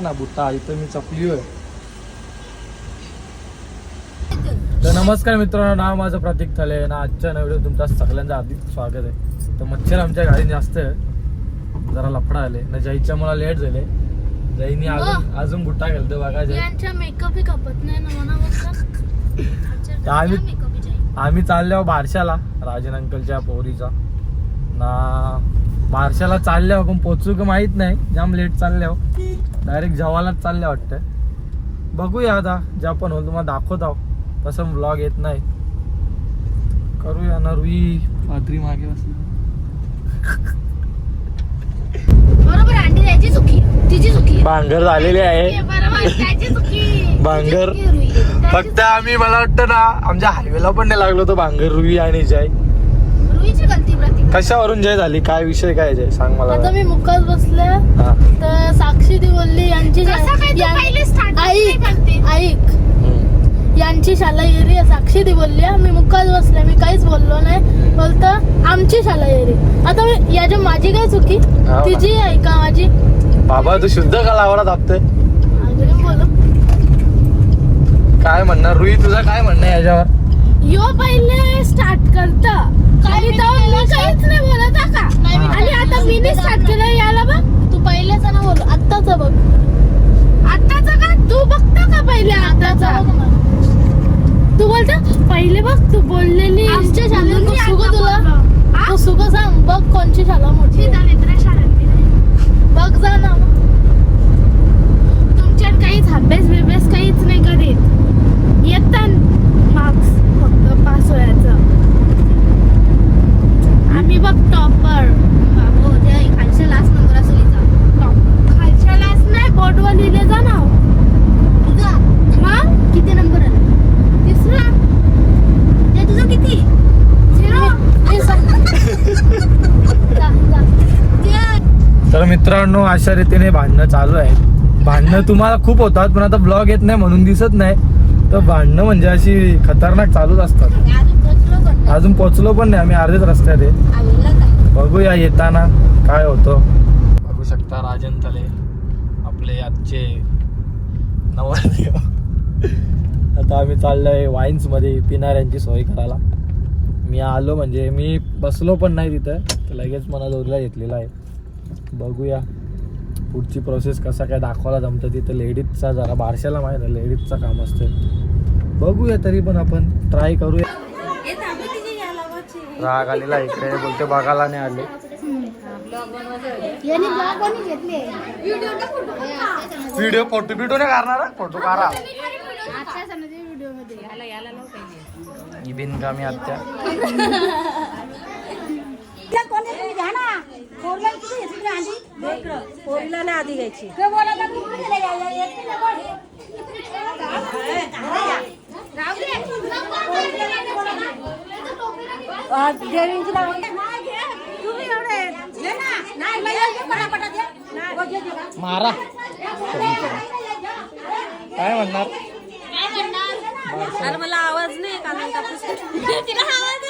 सांग ना बुट्टा इथं मी चपली आहे. तर नमस्कार मित्रांनो नाव माझं प्रतीक थले ना आजच्या नवीन तुमचं सगळ्यांचं हार्दिक स्वागत आहे. तर मच्छर आमच्या गाडीत जास्त आहे. जरा लफडा आले. ना जयच्या मला लेट झाले. जयनी अजून अजून बुट्टा गेलतो बघा जय. तर आम्ही आम्ही चाललो बारशाला राजन अंकलच्या पोरीचा. ना बारशाला चालल्या पण पोचू का माहीत नाही. जाम लेट चालल्या डायरेक्ट जवालाच चालल्या वाटतं. बघूया आता. ज्या पण होईल तुम्हाला दाखवत. आहो तसं ब्लॉग येत नाही. करूया ना रुई पादरी मागे बसली. बरोबर अंडी द्यायची चुकी तिची चुकी भांगर झालेली आहे. भांगर. फक्त आम्ही मला वाटतं ना आमच्या हायवेला पण नाही लागलो तो भांगर रुई आणि जय. रुईची गलती प्रतीक कशावरून जय झाली? काय विषय काय जय? सांग मला आता मी मुक्काच बसले. हा. तर साक्षी ती बोलली यांची कसं काय तू यां- पहिले start ऐक करते? ऐक. हम्म. यांची शाला येरी आहे. साक्षी ती बोलली हा. मी मुक्काच बसले मी काहीच बोललो नाही. बोलत आमची शाला येरी. आता मी याच्या माझी काय चुकी? ना. तिची आहे का माझी? बाबा तू शुद्ध कलावरा अजून बोलू. काय म्हणणार? रुई तुझं काय म्हणणं आहे याच्यावर? यो पहिले स्टार्ट करता आणि तेव्हा मी काहीच नाही बोलत हा का नाही, मी आणि आता मी स्टार्ट केलं याला बघ तू पहिलेच ना बोल आत्ताच बघ आत्ताच का तू बघता का पहिले आत्ताचा तू बोलता पहिले बघ तू बोललेली. आमच्या शाळेत तू सुग तुला. तू सुग सांग बघ कोणची शाळा मोठी. बघ जा ना. तुमच्यात काहीच अभ्यास बिभ्यास काहीच नाही करीत. येतात मार्क्स फक्त पास व्हायचं. आम्ही बघ टॉपर हो ते खालच्या लास्ट नंबर असेल खालच्या लास्ट नाही बोर्डवर लिहिले जा ना तुझा मग किती नंबर आला तिसरा ते तुझं किती झिरो हे सांग. जा, जा. तर मित्रांनो अशा रीतीने भांडणं चालू आहेत. भांडणं तुम्हाला खूप होतात पण आता ब्लॉग येत नाही म्हणून दिसत नाही. तर भांडणं म्हणजे अशी खतरनाक चालूच असतात. अजून पोचलो पण अजून पोचलो पण नाही आम्ही अर्धेच रस्त्यात आहे. बघूया येताना काय होतं. बघू शकता राजन तले आपले आजचे नवरदेव. आता आम्ही चाललोय वाईन्समध्ये पिणाऱ्यांची सोय करायला. मी आलो म्हणजे मी बसलो पण नाही तिथं तर लगेच मला दोरीला घेतलेला आहे. बघूया. पुढची प्रोसेस कसा काय दाखवायला जमतं तिथं लेडीजचा जरा बारशाला माहिती आहे लेडीजचं काम असतं बघूया तरी पण आपण ट्राय करूया. राग आलेला इकडे बोलते बघायला नाही आले. व्हिडिओ फोटो बिटो नाही करणार फोटो काढा. आजच्या सणाच्या ही पोरीला नाही आधी? घ्यायची. देवींची तुम्ही एवढे. घे ना. नाही, नाही, घे पटापटा घे. हो, घे, घे. मारा. काय म्हणणार? अरे मला आवाज नाही कानाला कापूस तिला आवाज.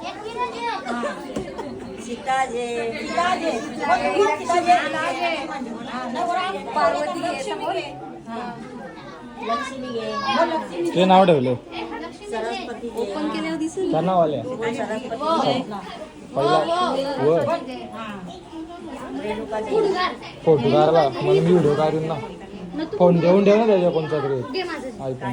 हा. पार्वती. हा. लक्ष्मी घे ते नाव ठेवलं सरस्वती घे त्या नावाल्या सरस्वती घे. पहिला वर हा. रेणुका घे फोटो काढला मला मी व्हिडिओ काढून ना फोन देऊन ठेव ना त्याच्या कोणता तरी आयफोन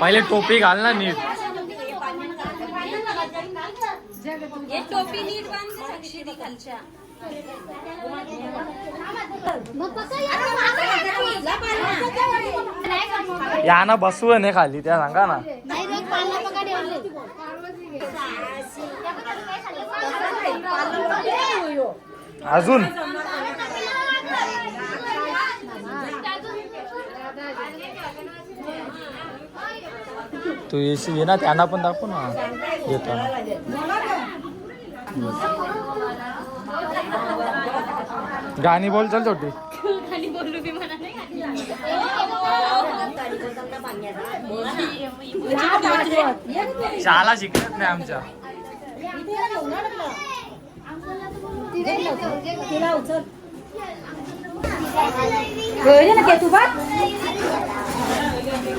पहिले टोपी घाल ना नीट. टोपी नीट बांध साक्षी खालच्या. या ना बसव नाही खाली त्या सांगा ना. अजून. तू येशील ये ना त्यांना पण दाखव ना. येताना गाणी बोल चल छोटी. शाळा शिकत नाही आमच्या.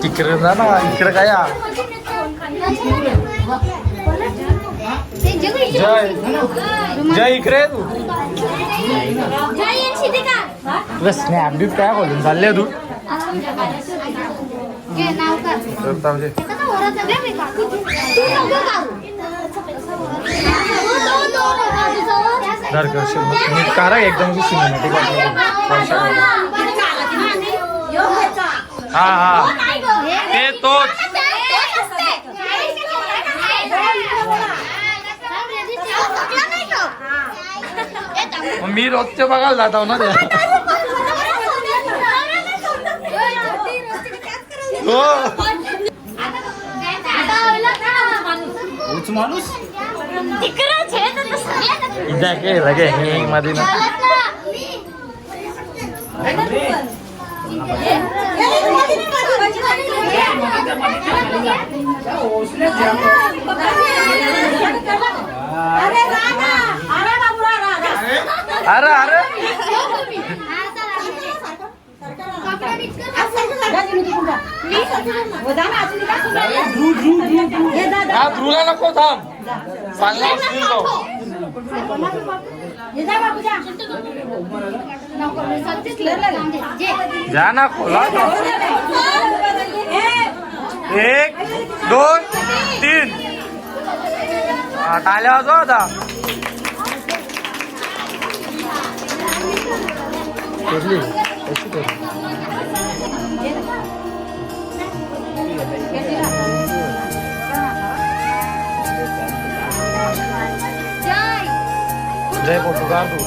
तिकडे जा ना इकडे काय या? जय. जय इकडे तू. तुला स्नॅप बीप काय बोलून चालले तू? करा एकदम सिनेमॅटिक हा हा. ते तोच मग मी रोजचे बघायला जातो ना त्या हो माणूस इथे काय लगे हे मध्ये ना अरे राणा अरे बाबूरा राणा अरे अरे हा ध्रुला नको थांब चांगला. जा ना खोला. एक दोन तीन हा, टाळ्या वाजवा आता करली कशी करली जय पोर्तुगाल तू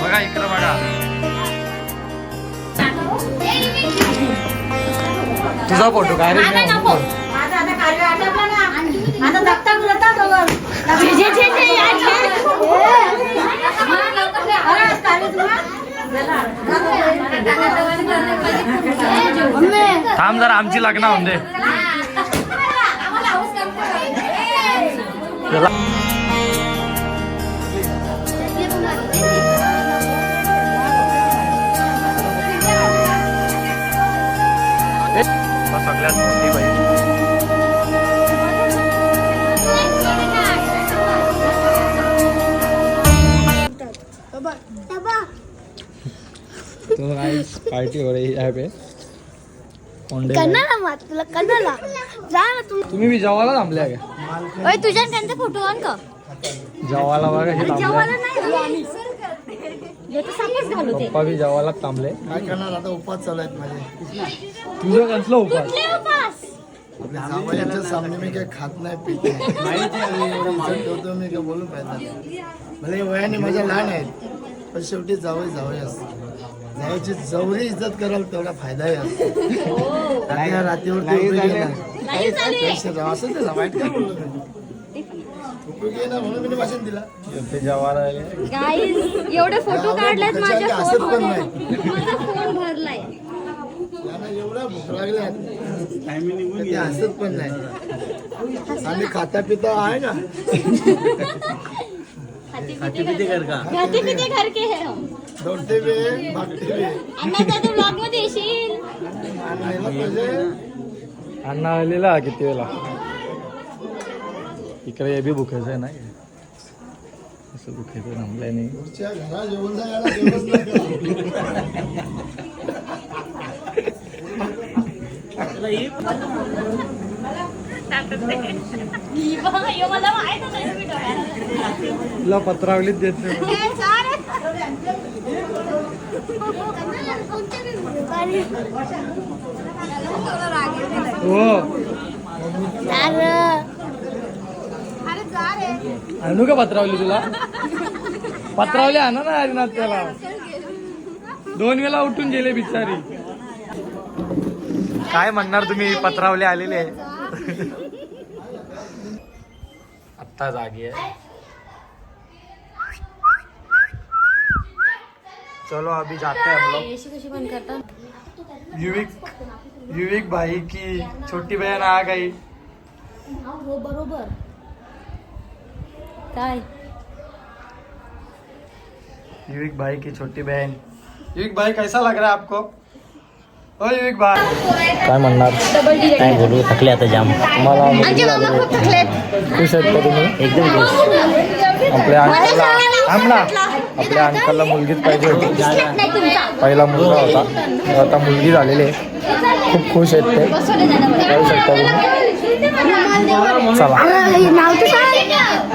बघा इकडं बघा तुझा फोटो काय रे थांब जरा आमची लग्न होऊन दे. सगळ्यात मोठी बाई तो गाइस पार्टी हो रही है यहाँ पे कन्नाला मार तुला कन्नाला जा ना तू. तुम्ही बी जेवायला थांबल्या का? ओय तुझ्या त्यांचा फोटो आण का जेवायला बघा हे थांबल्या नाही पप्पा बी जेवायला थांबले. काय करणार? आता उपास चालू आहेत माझे. तुझं कसलं उपास? आपल्या जावयाच्या सामने मी काही खात नाही पित नाही. ठेवतो मी काय बोलू पाहिजे भले वयाने माझ्या लहान आहेत पण शेवटी जावई जावई असते. जावयाची जेवढी इज्जत कराल तेवढा फायदाही असतो. रात्री रात्रीवरती उभी गेला. पैसे राव, असं वाईट काय बोललो गाईज एवढे फोटो काढलेत माझ्या फोन नाही. माझा फोन भरलाय. त्यांना एवढा भूक लागल्या. ते हसत पण नाही. आणि खाता पिता आहे ना? खाती पिते घर के है हम. दौडते वे भागते वे अन्नाचा तू ब्लॉगमध्ये येशील आणि याला पाहिजे. अण्णा आलेला किती वेळा? इकडे हे बी भुकायचं आहे ना. असं भुकायचं थांबलंय नाही. तुला पत्रावलीत देत नाही. हे चार. हो अरे अरे जा रे. आणू का पत्रावली तुला? पत्रावली आणा ना हरिनाथ त्याला. दोन वेळा उठून गेले बिचारी. काय म्हणणार तुम्ही? पत्रावले आलेले आत्ता जागी आहे. चलो अभी जाते हैं हम लोग युविक युविक भाई की छोटी बहन आ गई बरोबर. काय युविक भाई की छोटी बहन। युविक भाई कैसा लग रहा है आपको? ओ युविक भाई। काय म्हणणार? काय बोलू थकले आता जाम. तुम्हाला मुलगी झालेली आहे. खुश आहेत का तुम्ही? एकदम खुश. आपल्या अंकलला थांब ना. आपल्या अंकलला मुलगीच पाहिजे होती. पहिला मुलगा होता. आता मुलगी झालेली आहे. खूप खुश आहेत ते. पाहू शकता तुम्ही. चला.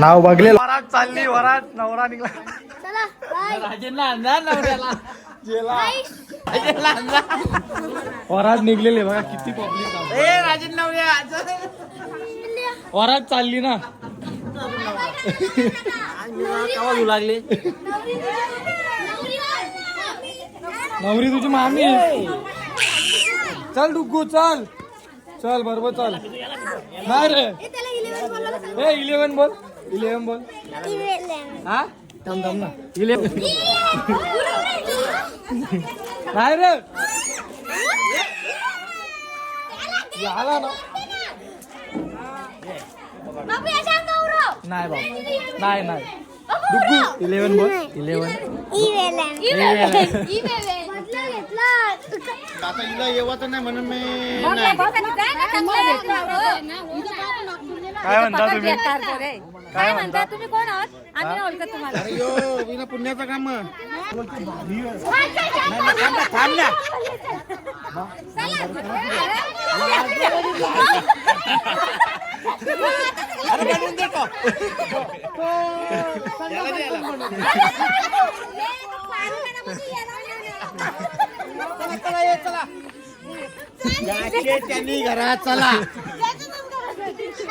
नाव बघले वरात चालली वरात. नवरा निघला. चला बाय. वरात निघलेले बघा किती पब्लिक वरात चालली ना. लागले? नवरी तुझी मामी. चल डुग्गू चल. चल बरोबर चल. नाही रे. ए इलेवन बोल. इलेवन बोल हा थांब थांब ना इलेवन नाही रे झाला ना नाही बाबा नाही नाही डुग्गू इलेवन बोल इलेवन आता हिला येवाचं नाही म्हणून मी काय म्हणता तुम्ही? काय म्हणता? तुम्ही? कोण आहात? आम्ही नाही ओळखत तुम्हाला. अरे यो विना पुण्याचं काम त्यांनी घरात चला.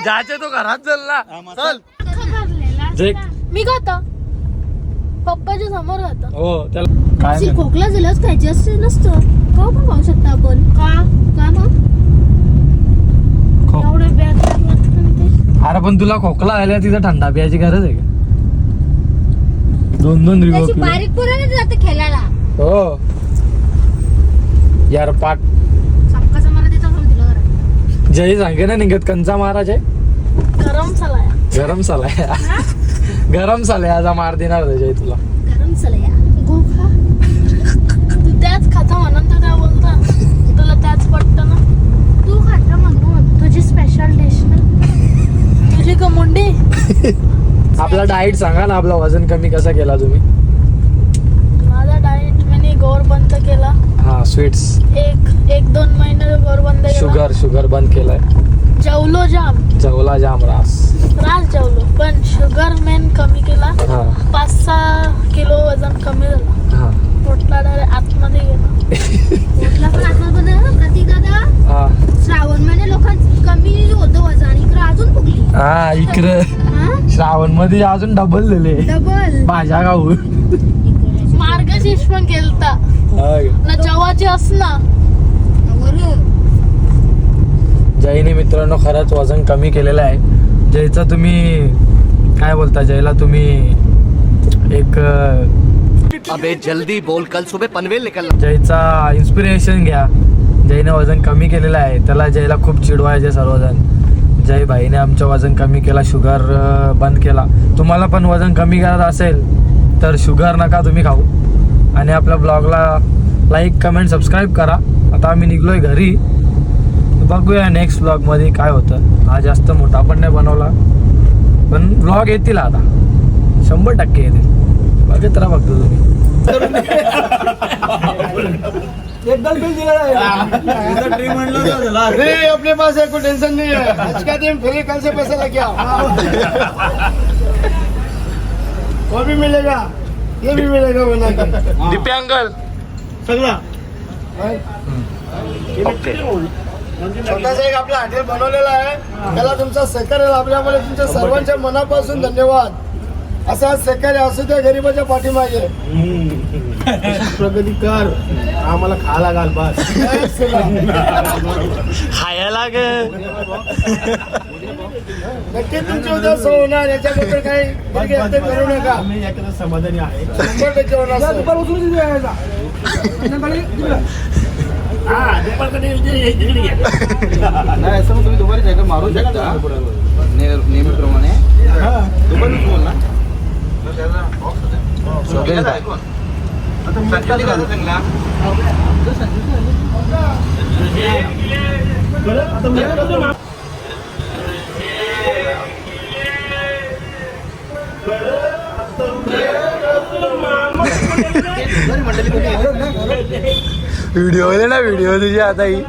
जायचे तो घरात चल ना चल. जे मी खातो पप्पाच्या समोर खातो हो त्याला काय नाही. खोकला झाल्यास खायची असते नसतं. का पण खाऊ शकता आपण. का? का मग? खो- एवढे अरे पण तुला खोकला आल्या तिथं थंडा प्यायची गरज आहे का? दोन दोन रिवो त्याची बारीक पुराने जाते खेळायला. हो. यार पाट चपकाचा मला तिथं खाऊ दिला घरात जय सांगे ना निघत. कंचा महाराज आहे? गरम चला गरम सालाय गरम सालाय आज मार देणार रे जय तुला. गरम चला या गो खा. तू त्याच खाता म्हणून तर काय बोलता? तुला त्याच पटतं ना? तू खाता म्हणून. तुझी स्पेशल डिश ना. तुझी कमुंडी आपला डाएट सांगा ना आपला वजन कमी कसा केला तुम्ही? माझा डाएट गोर बंद केला. हा स्वीट्स. एक एक दोन महिने गोर बंद केला. शुगर शुगर बंद केलाय. जेवलो जाम. जवला जाम रास. त्रास जेवलो पण शुगर मेन कमी केला. हा. पाच सहा किलो वजन कमी झालं. हा. पोटला डायरेक्ट आतमध्ये गेला. पोटला पण आतमध्ये प्रतीक दादा? हा. श्रावण महिने लोकांचं कमी होतं वजन इकडे अजून फुगली. हा इकडे. हा? श्रावणमध्ये अजून डबल दिले डबल भाज्या खाऊन मार्गशीर्ष पण केलता. हा. ना जेवाची असना जयने मित्रांनो खरंच वजन कमी केलेलं आहे. जयचं तुम्ही काय बोलता? जयला तुम्ही एक अबे जल्दी बोल. कल सुबह पनवेल निकलना. जयचा इन्स्पिरेशन घ्या. जयने वजन कमी केलेलं आहे. त्याला जयला खूप चिडवायचे सर्वजण. जय भाईने आमचं वजन कमी केला शुगर बंद केला. तुम्हाला पण वजन कमी करायचं असेल. तर शुगर नका तुम्ही खाऊ. आणि आपल्या ब्लॉगला लाईक कमेंट सबस्क्राईब करा. आता आम्ही निघलो आहे घरी. बघूया नेक्स्ट ब्लॉगमध्ये काय होतं. हा जास्त मोठा पण नाही बनवला. पण ब्लॉग येतील आता. शंभर टक्के येतील. बघत राहा बघतो तुम्ही. अपने पास है कोई टेंशन नहीं है आज का दिन फ्री कल से पैसा लेके वो भी मिलेगा ये भी मिलेगा बना के दिप्यांगल छोटासा एक आपला हॉटेल बनवलेला आहे. त्याला तुमचा सहकार्य लाभल्यामुळे तुमच्या सर्वांच्या मनापासून धन्यवाद. असा सहकार्य असू द्या गरीबाच्या पाठीमागे. प्रगती कर आम्हाला खायला घाल बस. खायला नक्की तुमची उद्या सो होणार याच्याबद्दल काही करू नका. समाधानी आहे. शंभर टक्के होणार sir. नाही असं मग तुम्ही दुपारी जागा मारू शकता. ने- नेहमीप्रमाणे. दुपारीच बोल ना. आता व्हिडिओ ना व्हिडिओ तुझी आता ही.